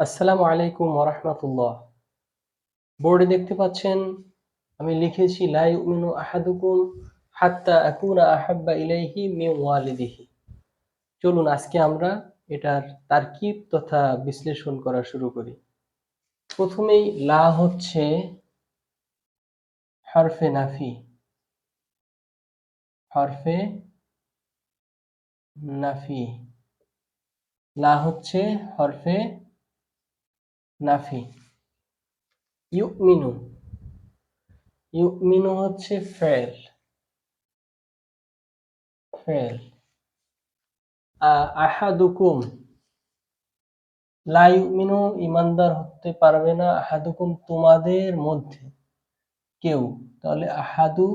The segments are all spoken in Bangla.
আসসালামু আলাইকুম ওরহমতুল্লাহ বোর্ডে দেখতে পাচ্ছেন, আমি লিখেছি, লা ইউমিনু আহাদুকুম হাত্তা আকুনা আহাব্বা ইলাইহি মিন ওয়ালিদিহি। চলুন, আজকে আমরা এটার তারকিব তথা বিশ্লেষণ করা শুরু করি। প্রথমেই, লা হচ্ছে হরফে নাফি। হরফে নাফি। লা হচ্ছে হরফে নাফি। ইউমিনু। ইউমিনু হচ্ছে ফেল। ফেল। আহাদুকুম। লা ইউমিনু ইমানদার হতে পারবে না আহাদুকুম তোমাদের মধ্যে। কেউ। তাহলে আহাদু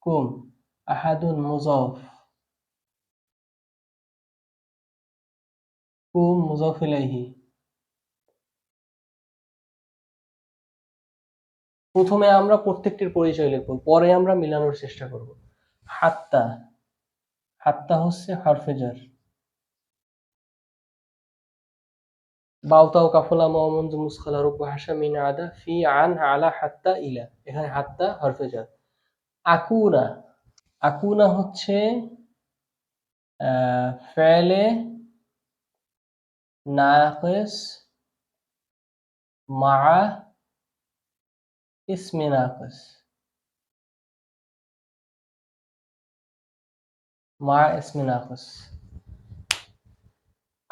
কুম আহাদুন মুজফ। কুম মুজফ ইলাইহি। প্রথমে আমরা প্রত্যেকটির পরিচয় লিখব, পরে আমরা মিলানোর চেষ্টা করব। হাত্তা হাত্তা হচ্ছে হারফেজার। বাউতাও কাফলা মোহাম্মদ মুসখালা রূপ হাসা মিন আদা ফি আন আলা হাত্তা ইলা। এখানে হাত্তা হরফেজার। আকুনা আকুনা হচ্ছে ফেলে নাকিস, মা اسم ناقص مع اسم ناقص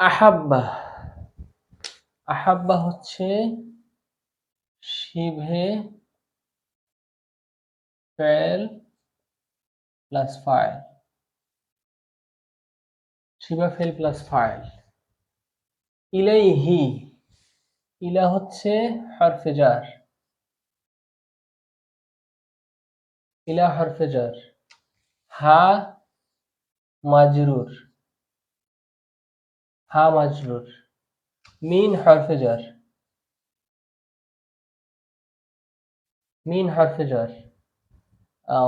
আহাব্বা আহাব্বা হচ্ছে শিভে ফেল প্লাস ফাইল শিবা ফেল প্লাস ফাইল ইলাইহি ইলা হচ্ছে হরফেজার ইলা হরফে জার হা, মাজরুর। হা, মাজরুর। মিন হরফে জার মিন হরফে জার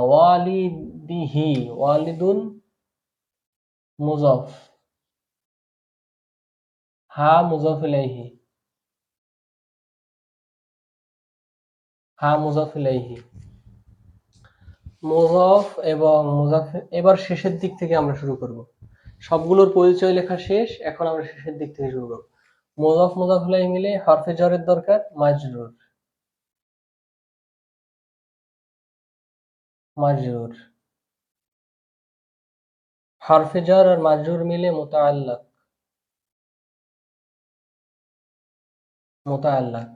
ওয়ালিদিহি, ওয়ালিদুন মুজফ। হা, মুজফ ইলাইহি। হা, মুজফ ইলাইহি। মুজফ এবং মুজাফ, এবার শেষের দিক থেকে আমরা শুরু করব। সবগুলোর পরিচয় লেখা শেষ, এখন আমরা শেষের দিক থেকে শুরু করব। মোজাফ মুজাফলাই মিলে হরফে জরের দরকার, মাজরুর। মাজরুর। হরফে জর আর মাজরুর মিলে মোতাআল্লাক। মোতাআল্লাক।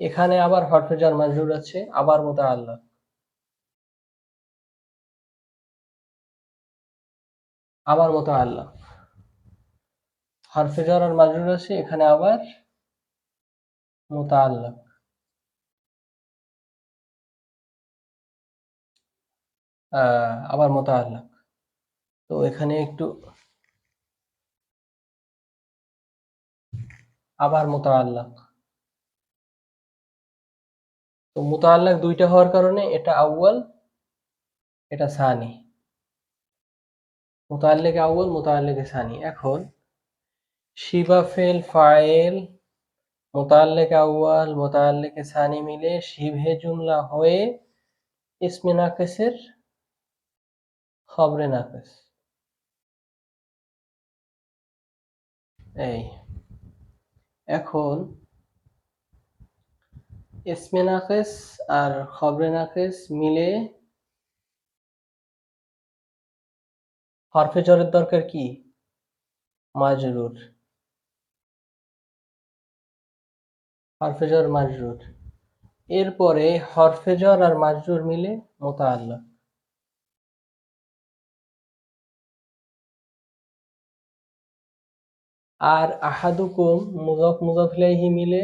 এখানে আবার হরফে জর মাজরুর আছে, আবার মোতাআল্লাক। আবার মতো আল্লাহ। হরফে জার আর মাজরুর আছে এখানে আবার মোতাআল্লাক। আবার মোতাআল্লাক। তো এখানে একটু আবার মোতাআল্লাক। তো মোতাআল্লাক দুইটা হওয়ার কারণে এটা আউয়াল, এটা সানি। মোতাল্লেক আউ্ল মোতাল্লেক সানি। এখন, শিবা ফেল ফাইল মোতাল্লেক আউ্ল মোতাল্লেক সানি মিলে শিভে জুমলা হয়ে ইসমে নাকেসের খবরে নাকেস। এই, এখন, ইসমে নাকেস আর খবরে নাকেস মিলে হরফে জরের দরকার কি? মাজরুর। হরফে জর মাজরুর। এরপরে হরফে জর আর মাজরুর মিলে মোতাআল্লা আর আহাদুকুম মুজফ মুজফ ইলাইহি মিলে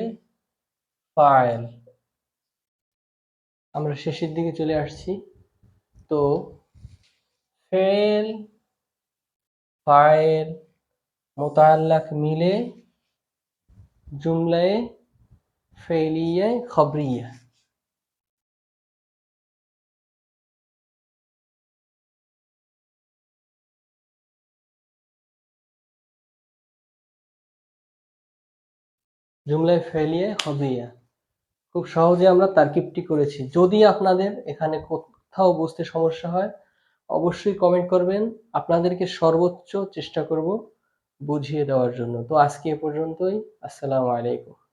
ফাইল। আমরা শেষের দিকে চলে আসছি। তো, ফেল ফাইল মোতাল্লাক মিলে জুমলায় ফেলিয়া খবরিয়া। জুমলায় ফেলিয়ে খবরিয়া। খুব সহজে আমরা তারকিবটি করেছি। যদি আপনাদের এখানে কোথাও বুঝতে সমস্যা হয় অবশ্যই কমেন্ট করবেন। আপনাদেরকে সর্বোচ্চ চেষ্টা করব বুঝিয়ে দেওয়ার জন্য। তো আজকে এ পর্যন্তই। আসসালামু আলাইকুম।